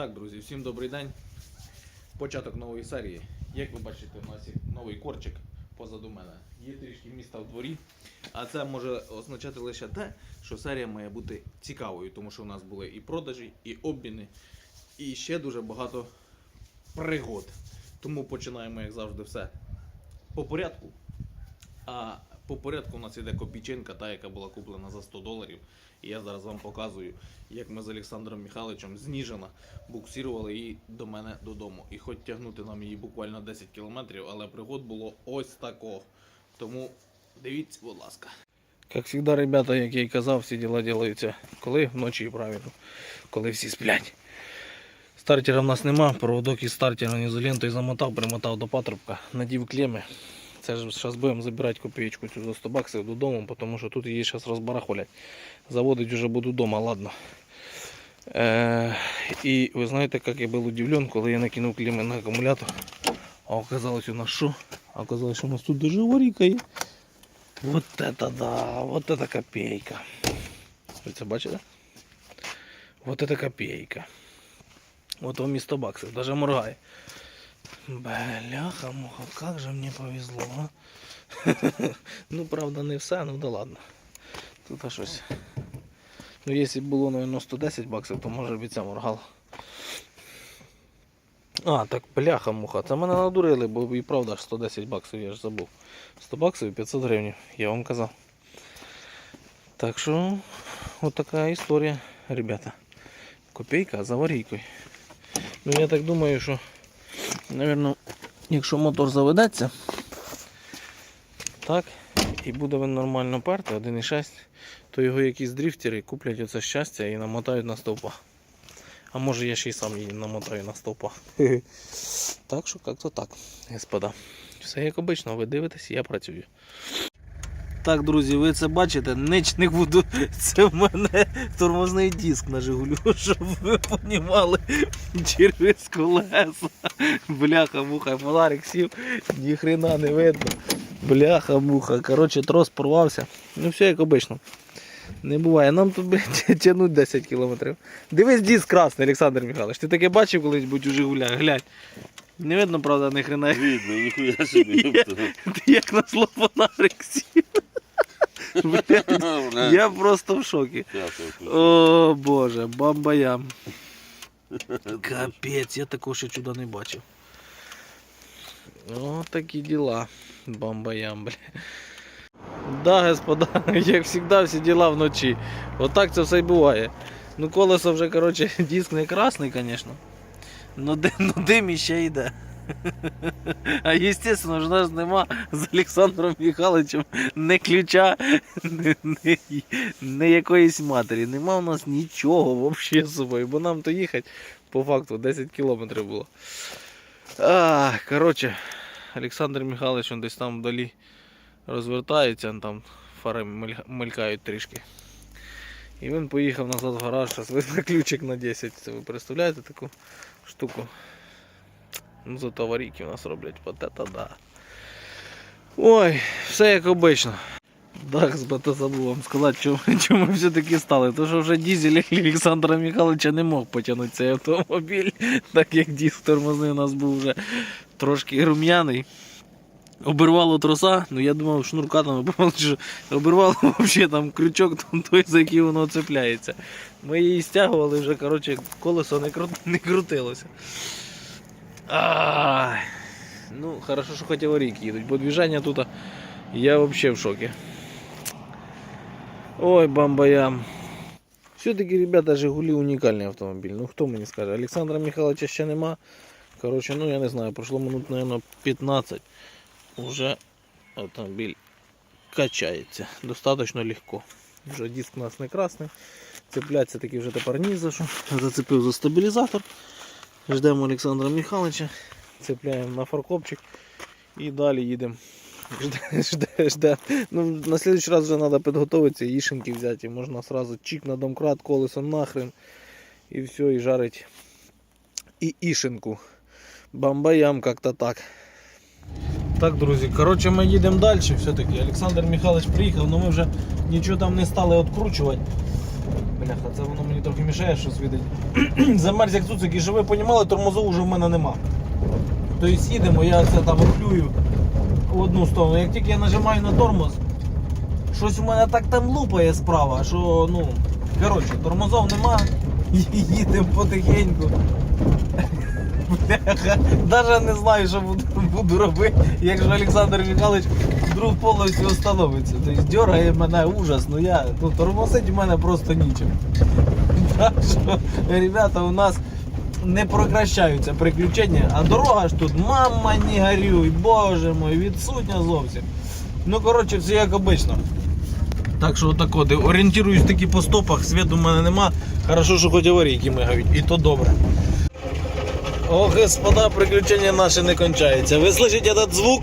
Так, друзі, всім добрий день. Початок нової серії. Як ви бачите, у нас є новий корчик позаду мене. Є трішки міста в дворі. А це може означати лише те, що серія має бути цікавою, тому що у нас були і продажі, і обміни, і ще дуже багато пригод. Тому починаємо, як завжди, все по порядку. А по порядку у нас іде копійчинка, та, яка була куплена за 100 доларів. І я зараз вам показую, як ми з Олександром Михайловичем з Ніжина буксирували її до мене додому. І хоч тягнути нам її буквально 10 кілометрів, але пригод було ось тако. Тому дивіться, будь ласка. Як завжди, ребята, як я і казав, всі діла ділаються коли вночі правильно, коли всі сплять. Стартера в нас нема, проводок із стартера ізолентою замотав, примотав до патрубка, надів клеми Це ж зараз будемо забирати копієчку цю за 100 баксів додому, тому що тут її зараз розбарахолять. Заводить вже буду вдома, ладно. Е, і ви знаєте, як я був удивлен, коли я накинув клеми на акумулятор. А оказалось у нас що? А оказалось, що у нас тут даже аварійка є. Вот это да, вот это копейка. Ви це бачите? Вот это копейка. Вот вам і 100 баксів, даже моргає. Бляха, муха, как же мне повезло, а? ну, правда, не все, ну да ладно. Тут а щось. Ну, якщо б було, наверное, 110 баксів, то може б і це моргало. А, так бляха муха. Це мене надурили, бо і правда ж 110 баксів, я ж забув. 100 баксів і 500 гривень, я вам казав. Так що, от така історія, ребята. Копійка за аварійкою. Ну я так думаю, що, напевно, якщо мотор заведеться, так, і буде він нормально перти, 1,6, то його якісь дрифтери куплять оце щастя і намотають на стовпа. А може я ще й сам її намотаю на стовпа. Так що як-то так, господа. Все як обично, ви дивитесь, я працюю. Так, друзі, ви це бачите, ніч не буду. Це в мене тормозний диск на Жигулю, щоб ви понімали через колеса. Бляха, муха, фонарик сів, ніхрена не видно. Бляха, муха. Коротше, трос порвався. Ну все як обично. Не буває. Нам тут тягнуть 10 кілометрів. Дивись, диск красний, Олександр Михайлович. Ти таке бачив колись-будь у Жигулях? Глянь. Не видно, правда, ні хрена. Видно, ніхуя собі. Ти як на слово фонарик сів. Блядь, Я просто в шокі. Щас я включу. О боже, бамбаям. Капець, я такого ще чуда не бачив. О, такі діла. Бамбаям, бля. Да, господа, як завжди, всі діла вночі. Отак це все й буває. Ну, колесо вже, коротше, диск не красний, звісно. Ну, дим, ну дим іще йде. А естественно, ж нас нема з Олександром Михайловичем не ключа, не, якоїсь матері. Нема у нас нічого взагалі з собою, бо нам то їхати по факту 10 кілометрів було. А, коротше, Олександр Михайлович він десь там вдалі розвертається, там фари мелькають трішки. І він поїхав назад в гараж, зараз візьме ключик на 10. Це ви представляєте таку штуку? Ну, зато аварійки у нас роблять. Вот это да. Ой, все як обично. Так, збата забув вам сказати, чому, чому ми все-таки стали. Тому що вже дізель Олександра Михайловича не мог потягнути цей автомобіль, так як диск тормозний у нас був вже трошки рум'яний. Обірвало троса, ну я думав, шнурка там що обірвало взагалі там крючок там той, за який воно цепляється. Ми її стягували вже, коротше, колесо не крутилося. Ай. Ну, хорошо, що хоч аварійки їдуть, бо движення тут я взагалі в шокі. Ой, бамбаям. Все-таки, ребята, Жигулі унікальний автомобіль. Ну хто мені скаже? Олександра Михайловича ще нема. Коротше, ну я не знаю, пройшло минут, наверное, 15. Уже автомобіль качається. Достаточно легко. Вже диск у нас не красний. Цепляться таки вже тепер ні за що. Зацепив за стабілізатор. Ждемо Олександра Михайловича, цепляємо на фаркопчик і далі їдемо. Жде, жде. Ну, на следующий раз вже треба підготуватися, їшенки взяти. Можна сразу чик на домкрат, колесо нахрен. І все, і жарить. І ішенку. Бамбаям как-то так. Так, друзі, коротше, ми їдемо далі. Все-таки Олександр Михайлович приїхав, але ми вже нічого там не стали відкручувати. Бляха, це воно мені трохи мішає, щось видати. Замерз як цуцик, і щоб ви розуміли, тормозу вже в мене нема. Тобто їдемо, я це там рухлюю в одну сторону. Як тільки я нажимаю на тормоз, щось у мене так там лупає справа, що ну. Коротше, тормозов нема, їдемо потихеньку. Бляха, Даже не знаю, що буду, буду робити, якщо Олександр Михайлович вдруг повністю остановиться. Тобто дергає мене ужас, ну я ну, тормозить у мене просто нічим. Так що, ребята, у нас не прекращаються приключення, а дорога ж тут, мама не горюй, боже мой, відсутня зовсім. Ну, коротше, все як обично. Так що отако, орієнтуюсь таки по стопах, світу в мене нема. Хорошо, що хоч аварійки мигають, і то добре. О, господа, приключення наші не кончаються. Ви слышите этот звук?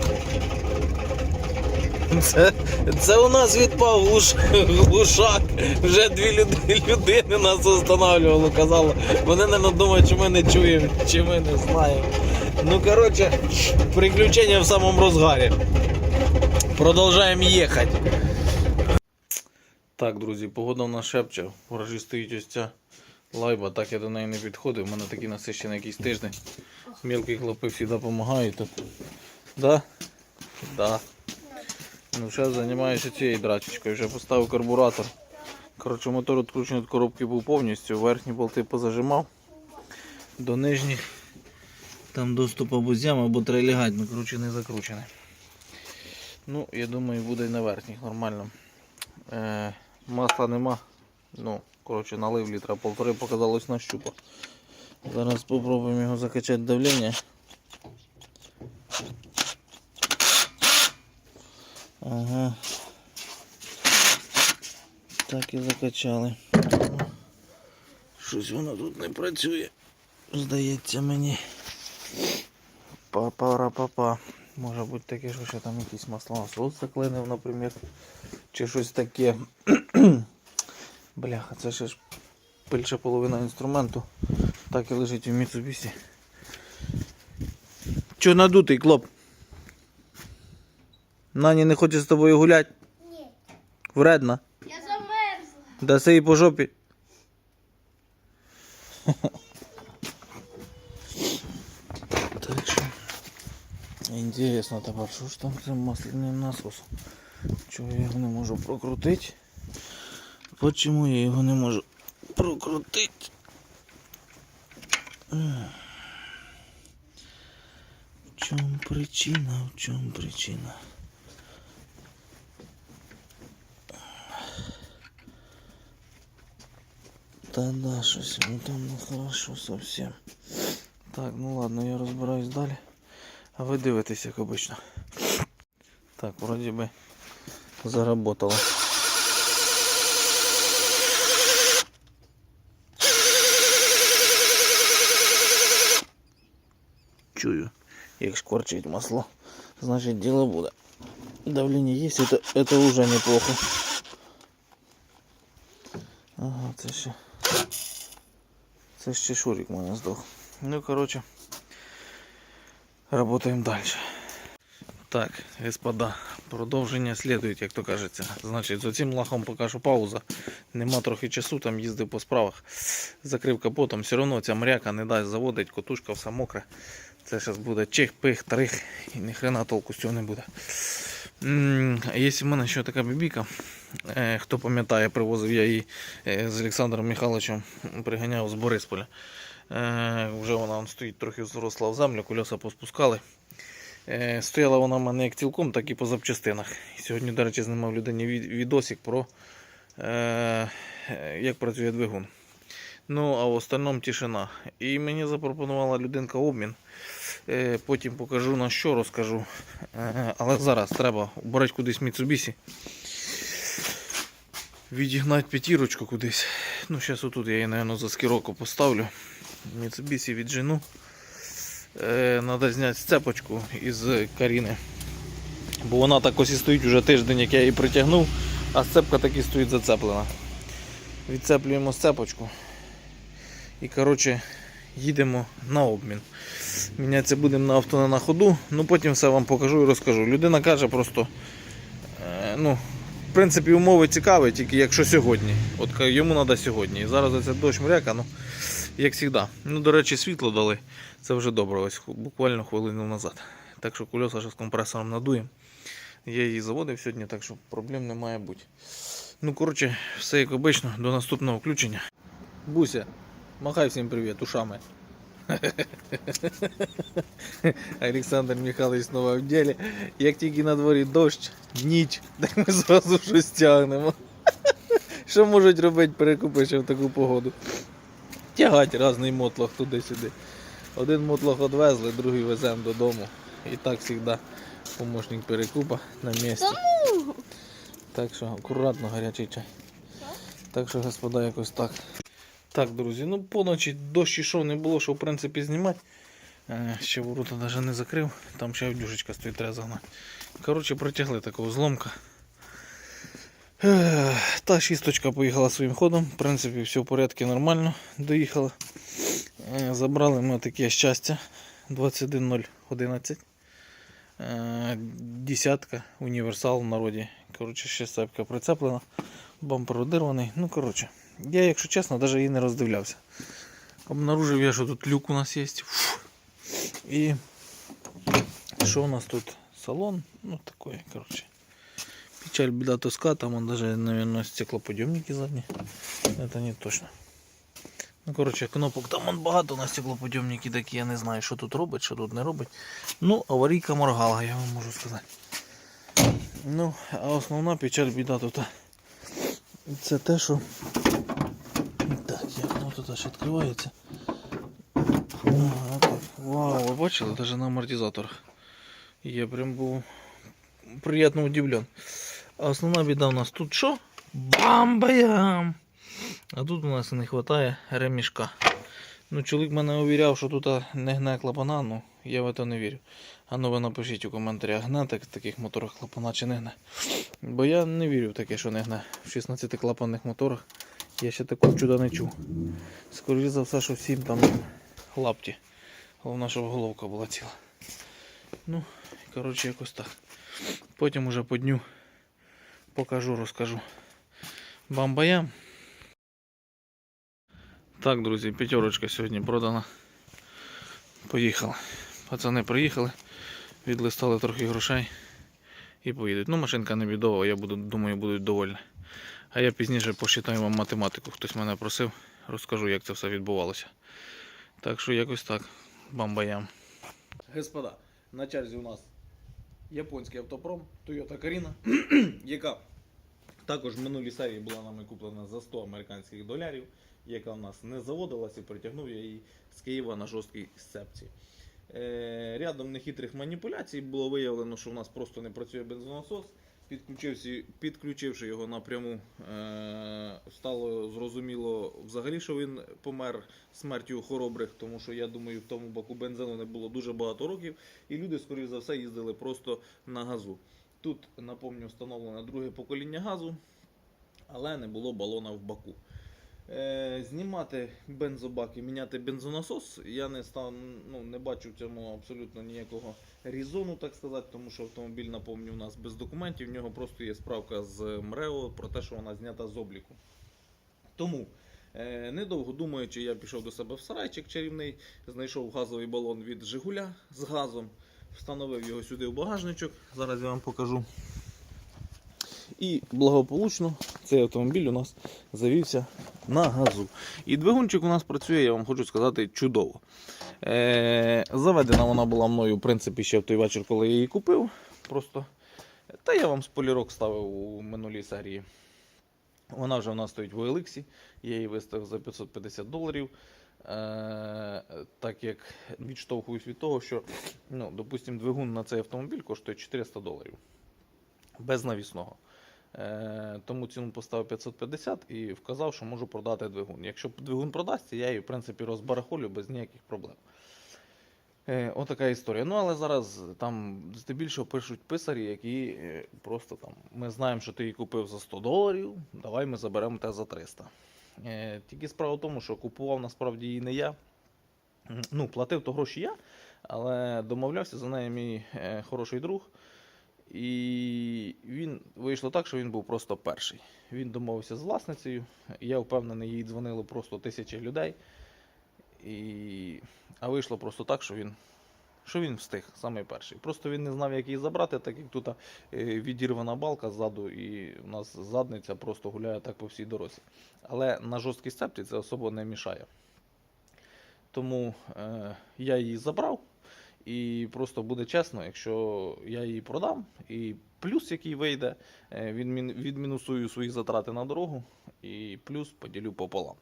Це, це у нас відпав глуш, глушак. Вже дві люди, людини нас останавливало, казало. Вони не думають, що ми не чуємо, чи ми не знаємо. Ну, коротше, приключення в самому розгарі. Продовжаємо їхати. Так, друзі, погода в нас шепче. В гаражі стоїть ось ця лайба, так я до неї не підходив. У мене такий насищений якийсь тиждень. Мілкі хлопи завжди допомагають тут. Да? Да. Ну, зараз займаюся цією драчечкою. Вже поставив карбуратор. Коротше, мотор відкручений від коробки був повністю. Верхні болти позажимав. До нижніх. Там доступ або з ями, або треба лягати, ну закручений. Ну, я думаю, буде і на верхніх нормально. Е, масла нема. Ну, коротше, налив літра полтори, показалось на щупа. Зараз спробуємо його закачати давлення. Ага. Так і закачали. Щось воно тут не працює. Здається мені. Па-пара-па-па. Може бути таке, що ще там якийсь маслонасос заклинив, наприклад. Чи щось таке. Бляха, це ще ж більша половина інструменту. Так і лежить у Mitsubishi. Чо надутий, клоп? Нані не хоче з тобою гуляти? Ні, Вредна. я замерзла. Даси їй по жопі. Так що. Інтересно тепер, що ж там цим масляним насосом? Чого я його не можу прокрутити? Почому я його не можу прокрутити? В чому причина? В чому причина? Та да, щось ну там нехорошо совсем. Так, ну ладно, я розбираюсь далі. А ви дивитесь, як обично. Так, вроді би заработало. як шкварчить масло. Значить діло буде. Давлення є, це, це вже неплохо. Ага, це ще. Це ще шурик у мене здох. Ну, коротше, работаємо далі. Так, господа, продовження слідують, як то кажеться. Значить, з цим лахом поки що пауза. Нема трохи часу, там їздив по справах. Закрив капотом, все одно ця мряка не дасть заводить, котушка все мокре. Це зараз буде чих, пих, трих і ніхрена толку з цього не буде. Є в мене ще така бібіка. Е, Хто пам'ятає, привозив я її е, з Олександром Михайловичем, приганяв з Борисполя. Е, Вже вона стоїть трохи зросла в землю, кольоса поспускали. Стояла вона в мене як цілком, так і по запчастинах. Сьогодні, до речі, знімав людині від- відосик про як працює двигун. Ну, а в остальному тишина. І мені запропонувала людинка обмін. Е, Потім покажу на що розкажу. Е, Але зараз треба брати кудись Mitsubishi. Відігнати п'ятірочку кудись. Ну, зараз отут я її, мабуть, за скіроку поставлю. Віджену. Е, Надо зняти сцепочку із Каріни. Бо вона так ось і стоїть уже тиждень, як я її притягнув, а сцепка так і стоїть зацеплена. Відцеплюємо сцепочку. І коротше їдемо на обмін. Мінятися будемо на авто не на ходу, ну потім все вам покажу і розкажу. Людина каже просто, е, ну, в принципі, умови цікаві, тільки якщо сьогодні. От йому треба сьогодні. І зараз це дощ мряка, ну, як завжди. Ну, до речі, світло дали. Це вже добре, ось буквально хвилину назад. Так що кульоса ще з компресором надуємо. Я її заводив сьогодні, так що проблем не має бути. Ну, коротше, все як обично, до наступного включення. Буся, махай всім привіт, ушами. Олександр Михайлович знову в ділі. Як тільки на дворі дощ, ніч, так ми зразу щось тягнемо. Що можуть робити перекупи в таку погоду? Тягать різний мотлох туди-сюди. Один мотлох відвезли, другий веземо додому. І так завжди помощник перекупа на місці. Так що акуратно гарячий чай. Так що, господа, якось так. Так, друзі, ну поночі дощ ішов, не було, що в принципі знімати. Е, Ще ворота навіть не закрив, там ще авдюшечка стоїть, треба загнати. Коротше, протягли такого зломка. Е, Та шісточка поїхала своїм ходом. В принципі, все в порядку нормально доїхала. Е, Забрали ми таке щастя 21011. Е, Десятка, універсал в народі. Коротше, ще цепка прицеплена, бампер одірваний. Ну, коротше, я, якщо чесно, навіть її не роздивлявся. Обнаружив я, що тут люк у нас є. Фу. І що у нас тут? Салон? Ну, такой, коротше. Печаль, беда, тоска, там он даже, наверное, стеклоподъемники задние. Это не точно. Ну, коротше, кнопок там он багато на стеклоподйомники такі, я не знаю, що тут робить, що тут не робить. Ну, аварійка моргала, я вам можу сказати. Ну, а основна печаль біда тут. Це те, що. Так, як воно тут аж відкривається. Вау, ви бачили, навіть на амортизаторах. Я прям був приємно удивлен. А основна біда у нас тут що? Бам-баям! А тут у нас не вистачає ремішка. Ну, чоловік мене увіряв, що тут не гне клапана, ну я в це не вірю. А ну ви напишіть у коментарях, гне в таких моторах клапана чи не гне. Бо я не вірю в таке, що не гне. В 16 клапанних моторах я ще такого чуда не чув. Скоріше за все, що всім там лапті. Головне, щоб головка була ціла. Ну, коротше, якось так. Потім уже по дню покажу, розкажу. Бамбаям. Так, друзі, п'ятерочка сьогодні продана. Поїхали. Пацани приїхали, відлистали трохи грошей і поїдуть. Ну, машинка не бідова, я буду, думаю, будуть довольні. А я пізніше посчитаю вам математику. Хтось мене просив, розкажу, як це все відбувалося. Так що якось так. Бамбаям. Господа, на черзі у нас японський автопром Toyota Carina, яка також в минулій серії була нами куплена за 100 американських долярів, яка в нас не заводилась і притягнув я її з Києва на жорсткій сцепці. Е, рядом нехитрих маніпуляцій було виявлено, що в нас просто не працює бензонасос. Підключивши, підключивши його напряму, е, стало зрозуміло взагалі, що він помер смертю хоробрих, тому що я думаю, в тому баку бензину не було дуже багато років, і люди, скоріш за все, їздили просто на газу. Тут, напомню, встановлено друге покоління газу, але не було балона в баку. Е, знімати бензобак і міняти бензонасос я не став, ну, не бачу в цьому абсолютно ніякого різону, так сказати, тому що автомобіль, напомню, у нас без документів, в нього просто є справка з МРЕО про те, що вона знята з обліку. Тому, е, недовго думаючи, я пішов до себе в сарайчик чарівний, знайшов газовий балон від Жигуля з газом, встановив його сюди в багажничок. Зараз я вам покажу. І благополучно цей автомобіль у нас завівся на газу. І двигунчик у нас працює, я вам хочу сказати, чудово. Е, заведена вона була мною, в принципі, ще в той вечір, коли я її купив. Просто. Та я вам спойлерок ставив у минулій серії. Вона вже у нас стоїть в OLX, я її виставив за 550 доларів. Е, так як відштовхуюсь від того, що, ну, допустим, двигун на цей автомобіль коштує 400 доларів. Без навісного. Е, тому ціну поставив 550 і вказав, що можу продати двигун. Якщо двигун продасться, я її в принципі розбарахолю без ніяких проблем. Е, отака історія. Ну, але зараз там здебільшого пишуть писарі, які е, просто там ми знаємо, що ти її купив за 100 доларів, давай ми заберемо те за 300. Е, тільки справа в тому, що купував насправді її не я. Ну, платив то гроші я, але домовлявся за неї мій хороший друг. І він вийшло так, що він був просто перший. Він домовився з власницею. Я впевнений, їй дзвонило просто тисячі людей. І... А вийшло просто так, що він, що він встиг, самий перший. Просто він не знав, як її забрати, так як тут е, відірвана балка ззаду, і у нас задниця просто гуляє так по всій дорозі. Але на жорсткій сцепці це особо не мішає. Тому е, я її забрав. І просто буде чесно, якщо я її продам, і плюс, який вийде, е, відмінусую свої затрати на дорогу, і плюс поділю пополам.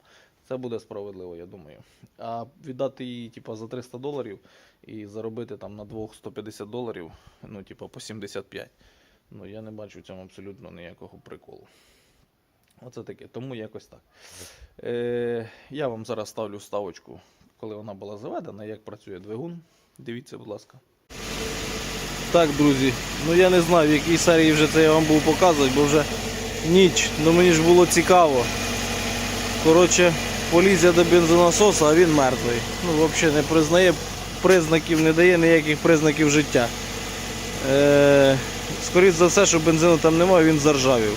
Це буде справедливо, я думаю. А віддати її типу, за 300 доларів і заробити там на двох 150 доларів, ну, типу, по 75. Ну, я не бачу в цьому абсолютно ніякого приколу. Оце таке, тому якось так. Е, я вам зараз ставлю ставочку, коли вона була заведена, як працює двигун. Дивіться, будь ласка. Так, друзі, ну я не знаю, в якій серії вже це я вам був показувати, бо вже ніч, ну мені ж було цікаво. Коротше, поліз я до бензонасоса, а він мертвий. Ну, взагалі не признає признаків, не дає ніяких признаків життя. Е, скоріше за все, що бензину там немає, він заржавів.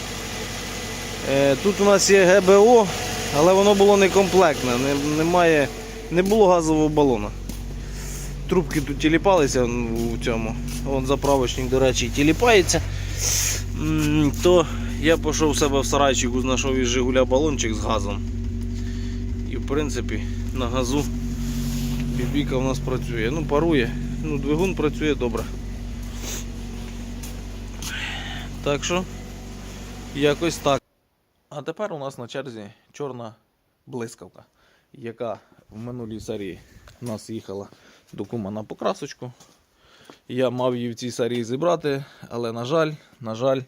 Е, тут у нас є ГБО, але воно було некомплектне, не, немає, не було газового балона. Трубки тут тіліпалися у цьому. Вон заправочник, до речі, тіліпається. То я пішов в себе в сарайчику, знайшов із Жигуля балончик з газом. І в принципі на газу бібіка у нас працює. Ну, парує. Ну, двигун працює добре. Так що, якось так. А тепер у нас на черзі чорна блискавка, яка в минулій серії у нас їхала до кума на покрасочку. Я мав її в цій серії зібрати, але, на жаль, на жаль,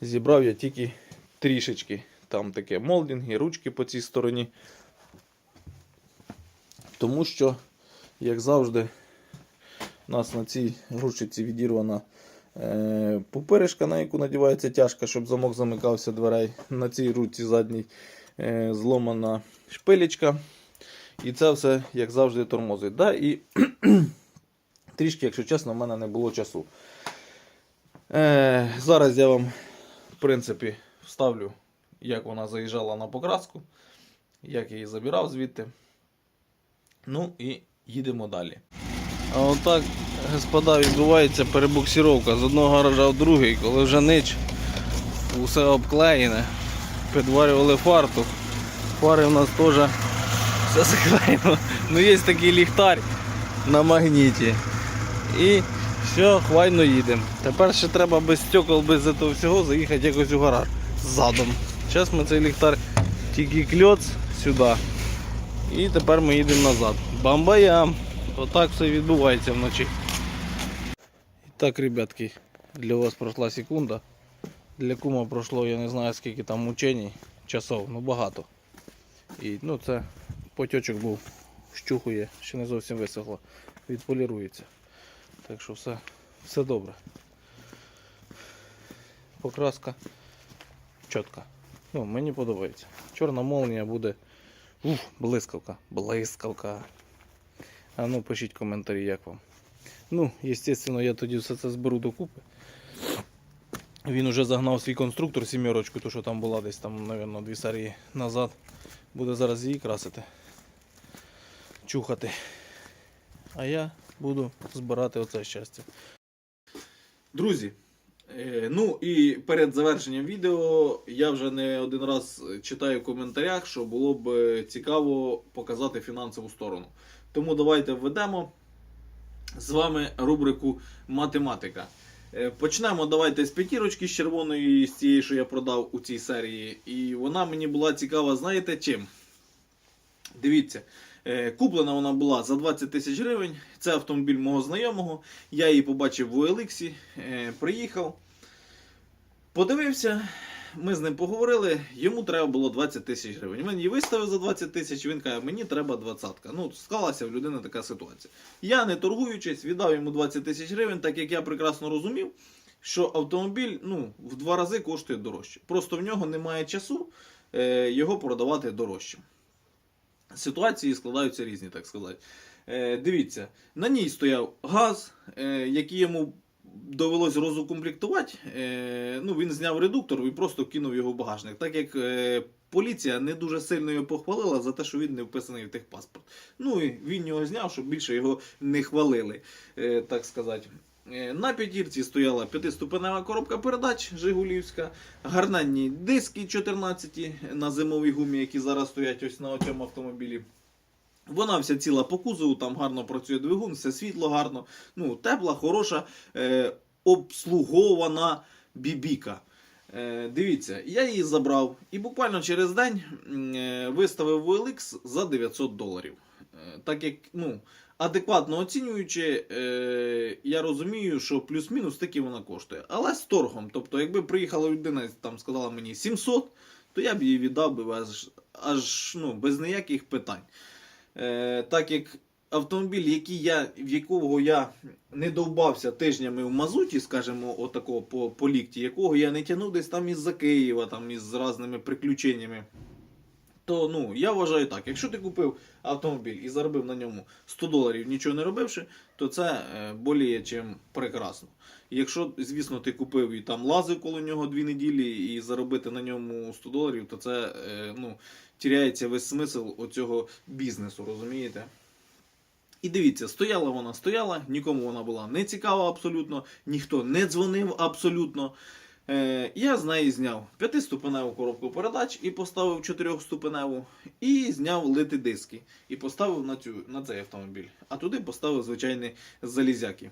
зібрав я тільки трішечки. Там таке молдинги, ручки по цій стороні. Тому що, як завжди, у нас на цій ручці відірвана е, пупиришка, на яку надівається тяжка, щоб замок замикався дверей. На цій ручці задній е, зломана шпилечка. І це все, як завжди, тормозить. Да? І трішки, якщо чесно, в мене не було часу. Е, зараз я вам, в принципі, вставлю, як вона заїжджала на покраску, як я її забирав звідти. Ну і їдемо далі. А отак, господа, відбувається перебуксировка з одного гаража в другий, коли вже нич, усе обклеєне. Підварювали фартух. Фари в нас теж все заклеєно. Ну є такий ліхтар на магніті. І все, хвайно їдемо. Тепер ще треба без стекол, без цього всього заїхати якось у гараж задом. Зараз ми цей ліхтар тільки кльоц сюди. І тепер ми їдемо назад. Бамбаям! Отак все відбувається вночі. І так, ребятки, для вас пройшла секунда. Для кума пройшло, я не знаю скільки там мучень, часов, ну багато. І ну це потічок був, щухує, ще не зовсім висохло, відполірується. Так що все, все добре. Покраска чітка. Ну, мені подобається. Чорна молнія буде. Ух, блискавка, блискавка. А ну пишіть коментарі, як вам. Ну, звісно, я тоді все це зберу докупи. Він уже загнав свій конструктор сімерочку, то що там була десь там, мабуть, дві серії назад. Буде зараз її красити. Чухати. А я буду збирати оце щастя. Друзі, е, ну і перед завершенням відео я вже не один раз читаю в коментарях, що було б е, цікаво показати фінансову сторону. Тому давайте введемо з вами рубрику математика. Е, Почнемо давайте з п'ятірочки з червоної, з цієї, що я продав у цій серії. І вона мені була цікава, знаєте чим? Дивіться, куплена вона була за 20 тисяч гривень. Це автомобіль мого знайомого. Я її побачив в OLX, е, приїхав, подивився. Ми з ним поговорили, йому треба було 20 тисяч гривень. Він її виставив за 20 тисяч, він каже, мені треба 20. Ну, склалася в людини така ситуація. Я, не торгуючись, віддав йому 20 тисяч гривень, так як я прекрасно розумів, що автомобіль ну, в два рази коштує дорожче. Просто в нього немає часу е, його продавати дорожче. Ситуації складаються різні, так сказати. Е, дивіться, на ній стояв газ, е, який йому довелось розукомплектувати, е, ну, він зняв редуктор і просто кинув його в багажник. Так як е, поліція не дуже сильно його похвалила за те, що він не вписаний в техпаспорт. Ну і він його зняв, щоб більше його не хвалили, е, так сказати. Е, На п'ятірці стояла п'ятиступенева коробка передач Жигулівська, гарненні диски 14 на зимовій гумі, які зараз стоять ось на цьому автомобілі. Вона вся ціла по кузову, там гарно працює двигун, все світло гарно, ну, тепла, хороша, е, обслугована бібіка. Е, дивіться, я її забрав і буквально через день е, виставив в OLX за 900 доларів. Е, так як, ну, адекватно оцінюючи, е, я розумію, що плюс-мінус таки вона коштує. Але з торгом. Тобто, якби приїхала людина там сказала мені 700, то я б її віддав би аж, аж ну, без ніяких питань. Е, так як автомобіль, який я, в якого я не довбався тижнями в мазуті, скажімо, отакого по, по лікті, якого я не тягнув десь там із-за Києва, там із різними приключеннями. То ну, я вважаю так, якщо ти купив автомобіль і заробив на ньому 100 доларів, нічого не робивши, то це е, боліє чим прекрасно. Якщо, звісно, ти купив і там лазив коло нього дві неділі і заробити на ньому 100 доларів, то це е, ну, тіряється весь смисл оцього бізнесу, розумієте? І дивіться, стояла вона, стояла, нікому вона була не цікава абсолютно, ніхто не дзвонив абсолютно. Е, я з неї зняв п'ятиступеневу коробку передач і поставив чотирьохступеневу, і зняв лити диски і поставив на, цю, на цей автомобіль. А туди поставив звичайні залізяки.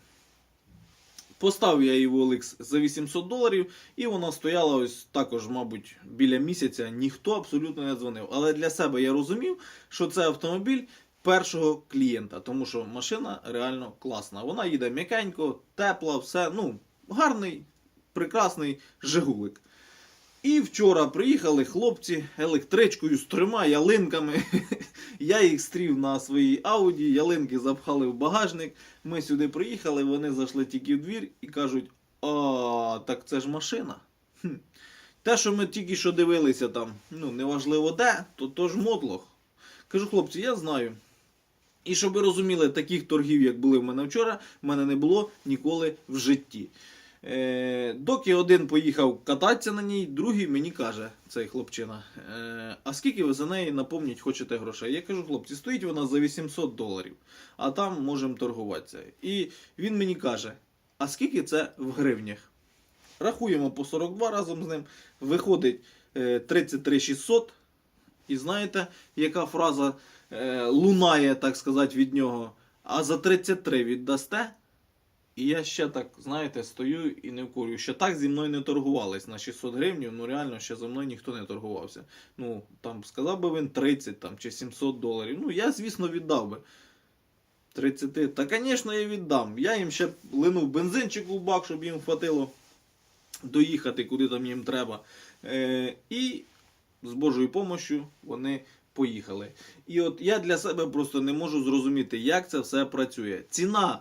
Поставив я в OLX за 800 доларів, і вона стояла ось також, мабуть, біля місяця. Ніхто абсолютно не дзвонив. Але для себе я розумів, що це автомобіль першого клієнта, тому що машина реально класна. Вона їде м'якенько, тепла, все. Ну, гарний, прекрасний Жигулик. І вчора приїхали хлопці електричкою з трьома ялинками. Я їх стрів на своїй ауді, ялинки запхали в багажник. Ми сюди приїхали, вони зайшли тільки в двір і кажуть: а, так це ж машина. Те, що ми тільки що дивилися там, ну, неважливо де, то, то ж мотлох. Кажу, хлопці, я знаю. І щоб ви розуміли, таких торгів, як були в мене вчора, в мене не було ніколи в житті. Е, доки один поїхав кататися на ній, другий мені каже, цей хлопчина, е, а скільки ви за неї напомніть хочете грошей? Я кажу, хлопці, стоїть вона за 800 доларів, а там можемо торгуватися. І він мені каже, а скільки це в гривнях? Рахуємо по 42 разом з ним, виходить е, 33 600. І знаєте, яка фраза е, лунає, так сказати, від нього? А за 33 віддасте? І я ще так, знаєте, стою і не вкурю. Ще так зі мною не торгувались на 600 гривень, ну реально ще за мною ніхто не торгувався. Ну, там сказав би він 30 там, чи 700 доларів. Ну, я, звісно, віддав би. 30. Та, звісно, я віддам. Я їм ще линув бензинчику в бак, щоб їм хватило доїхати, куди там їм треба. Е, і з Божою допомогою вони поїхали. І от я для себе просто не можу зрозуміти, як це все працює. Ціна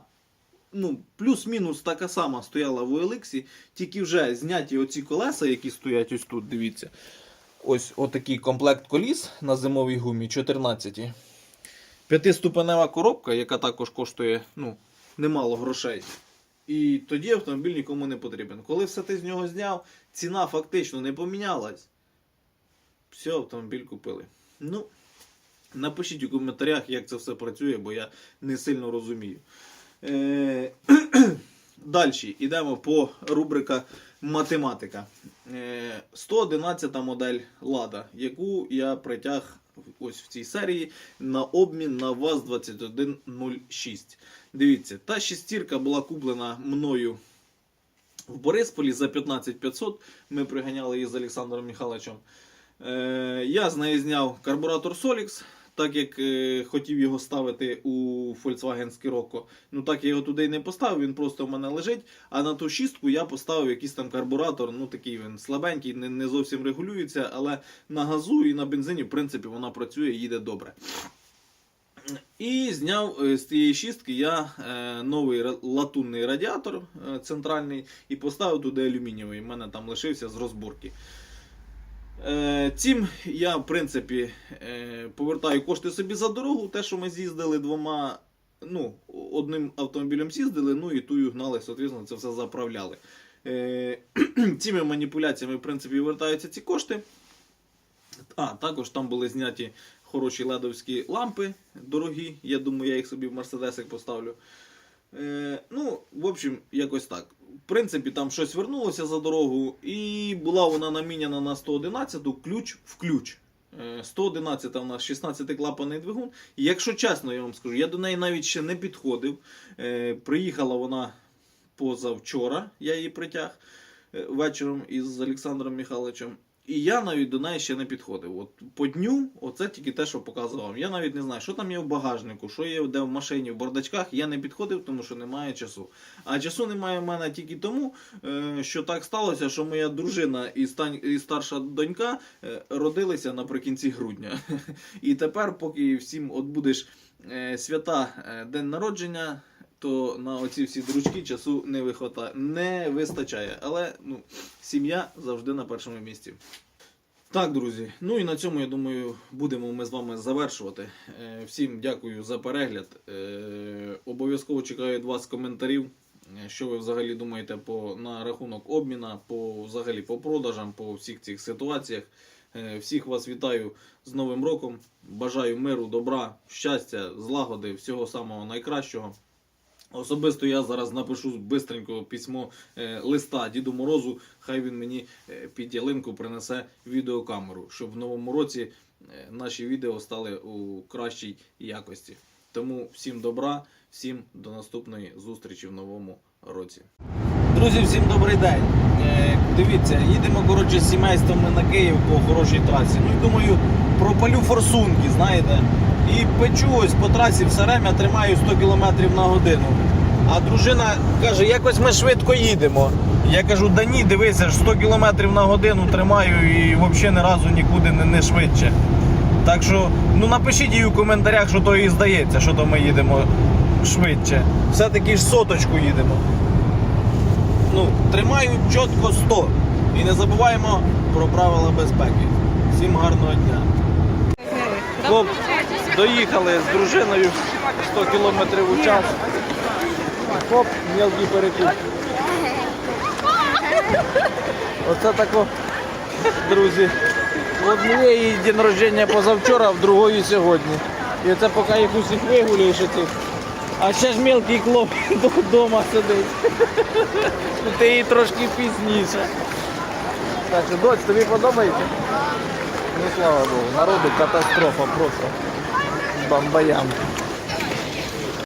ну, плюс-мінус така сама стояла в OLX, тільки вже зняті оці колеса, які стоять ось тут, дивіться. Ось отакий комплект коліс на зимовій гумі 14. П'ятиступенева коробка, яка також коштує ну, немало грошей. І тоді автомобіль нікому не потрібен. Коли все ти з нього зняв, ціна фактично не помінялась. Все, автомобіль купили. Ну, напишіть у коментарях, як це все працює, бо я не сильно розумію. Е, Далі йдемо по рубрика математика. Е, 111 модель Лада, яку я притяг ось в цій серії на обмін на ВАЗ-2106. Дивіться, та шестірка була куплена мною в Борисполі за 15500. Ми приганяли її з Олександром Михайловичем. Е, я з неї зняв карбуратор Solix, так як е, хотів його ставити у Volkswagen Scirocco. Ну так я його туди не поставив, він просто в мене лежить. А на ту шістку я поставив якийсь там карбуратор, ну такий він слабенький, не, не зовсім регулюється, але на газу і на бензині, в принципі, вона працює, їде добре. І зняв е, з тієї шістки я е, новий латунний радіатор е, центральний і поставив туди алюмінієвий. У мене там лишився з розборки. Е, Цим я, в принципі, е, повертаю кошти собі за дорогу, те, що ми з'їздили двома ну, одним автомобілем з'їздили, ну і тую гнали, соответственно, це все заправляли. Е, цими маніпуляціями, в принципі, вертаються ці кошти. А, також там були зняті хороші ледовські лампи дорогі. Я думаю, я їх собі в Мерседесик поставлю. Е, ну, в общем, якось так. В принципі, там щось вернулося за дорогу, і була вона наміняна на 111 ключ в ключ. Е, 111 у нас 16-клапанний двигун. І якщо чесно, я вам скажу, я до неї навіть ще не підходив. Е, приїхала вона позавчора, я її притяг е, вечором із Олександром Михайловичем. І я навіть до неї ще не підходив. От по дню, оце тільки те, що показував. Я навіть не знаю, що там є в багажнику, що є де в машині, в бардачках. Я не підходив, тому що немає часу. А часу немає в мене тільки тому, е, що так сталося, що моя дружина і, стань, і старша донька е, родилися наприкінці грудня. І тепер, поки всім от будеш е, свята день народження, то на оці всі дручки часу не, вихвата, не вистачає. Але ну, сім'я завжди на першому місці. Так, друзі. Ну і на цьому, я думаю, будемо ми з вами завершувати. Е, Всім дякую за перегляд. Е, Обов'язково чекаю від вас коментарів. е, Що ви взагалі думаєте по, на рахунок обміна, по, взагалі по продажам, по всіх цих ситуаціях. Всіх вас вітаю з Новим роком. Бажаю миру, добра, щастя, злагоди, всього самого найкращого. Особисто я зараз напишу бистренько письмо е, листа Діду Морозу, хай він мені е, під ялинку принесе відеокамеру, щоб в новому році е, наші відео стали у кращій якості. Тому всім добра, всім до наступної зустрічі в новому році. Друзі, всім добрий день. Е, дивіться, їдемо коротше з сімейством ми на Київ по хорошій трасі. Ну і думаю, пропалю форсунки, знаєте. І печу ось по трасі все время тримаю 100 км на годину. А дружина каже, якось ми швидко їдемо. Я кажу, да ні, дивися, 100 км на годину тримаю і взагалі ні разу нікуди не, не швидше. Так що, ну напишіть їй у коментарях, що то їй здається, що то ми їдемо швидше. Все-таки ж соточку їдемо ну, тримаю чітко 100. І не забуваємо про правила безпеки. Всім гарного дня. Хлоп, доїхали з дружиною 100 км у час. Хоп, мелкий перекуп. Оце тако, друзі. У однієї день народження позавчора, а в другої сьогодні. І це поки їх вигулюєш оцих. А ще ж мелкий хлоп вдома сидить. Ти її трошки пізніше. Так що, доць, тобі подобається? Ну слава Богу, народу катастрофа просто. Бамбаям.